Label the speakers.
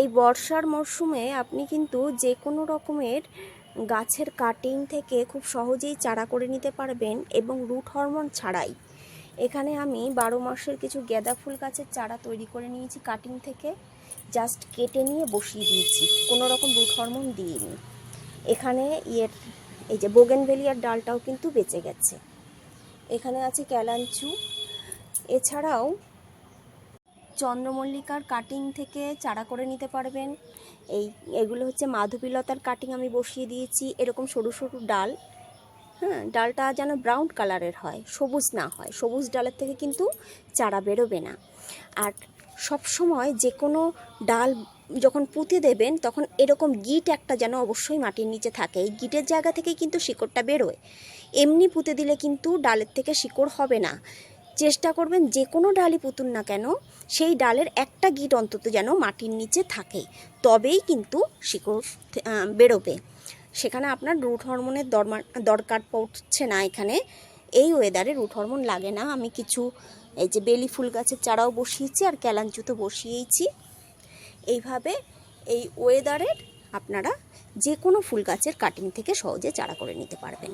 Speaker 1: এই বর্ষার মরশুমে আপনি কিন্তু যে কোনো রকমের গাছের কাটিং থেকে খুব সহজেই চারা করে নিতে পারবেন এবং রুট হরমোন ছাড়াই। এখানে আমি বারো মাসের কিছু গাঁদা ফুল গাছের চারা তৈরি করে নিয়েছি কাটিং থেকে। জাস্ট কেটে নিয়ে বসিয়ে দিয়েছি, কোনো রকম রুট হরমোন দিইনি। এখানে ইয়ের, এই যে বোগেনভেলিয়ার ডালটাও কিন্তু বেঁচে গেছে। এখানে আছে ক্যালাঞ্চু এছাড়াও চন্দ্রমল্লিকার কাটিং থেকে চারা করে নিতে পারবেন। এই, এগুলো হচ্ছে মাধবীলতার কাটিং আমি বসিয়ে দিয়েছি। এরকম সরু সরু ডাল। হ্যাঁ ডালটা যেন ব্রাউন কালারের হয়, সবুজ না হয়। সবুজ ডালের থেকে কিন্তু চারা বেরোবে না। আর সব সময় যে কোনো ডাল যখন পুঁতে দেবেন, তখন এরকম গিট একটা যেন অবশ্যই মাটির নিচে থাকে। এই গিটের জায়গা থেকেই কিন্তু শিকড়টা বেরোয়। এমনি পুঁতে দিলে কিন্তু ডালের থেকে শিকড় হবে না। চেষ্টা করবেন যে কোনো ডালই পুতুন না কেন, সেই ডালের একটা গিট অন্তত যেন মাটির নিচে থাকে, তবেই কিন্তু শিকড় বেরোবে। সেখানে আপনার রুট হরমোনের দরকার পড়ছে না এখানে। এই ওয়েদারে রুট হরমোন লাগে না। আমি কিছু, এই যে বেলি ফুল গাছের চারাও বসিয়েছি আর ক্যালাঞ্চু তো বসিয়েইছি। এইভাবে এই ওয়েদারের আপনারা যে কোনো ফুল গাছের কাটিং থেকে সহজে চারা করে নিতে পারবেন।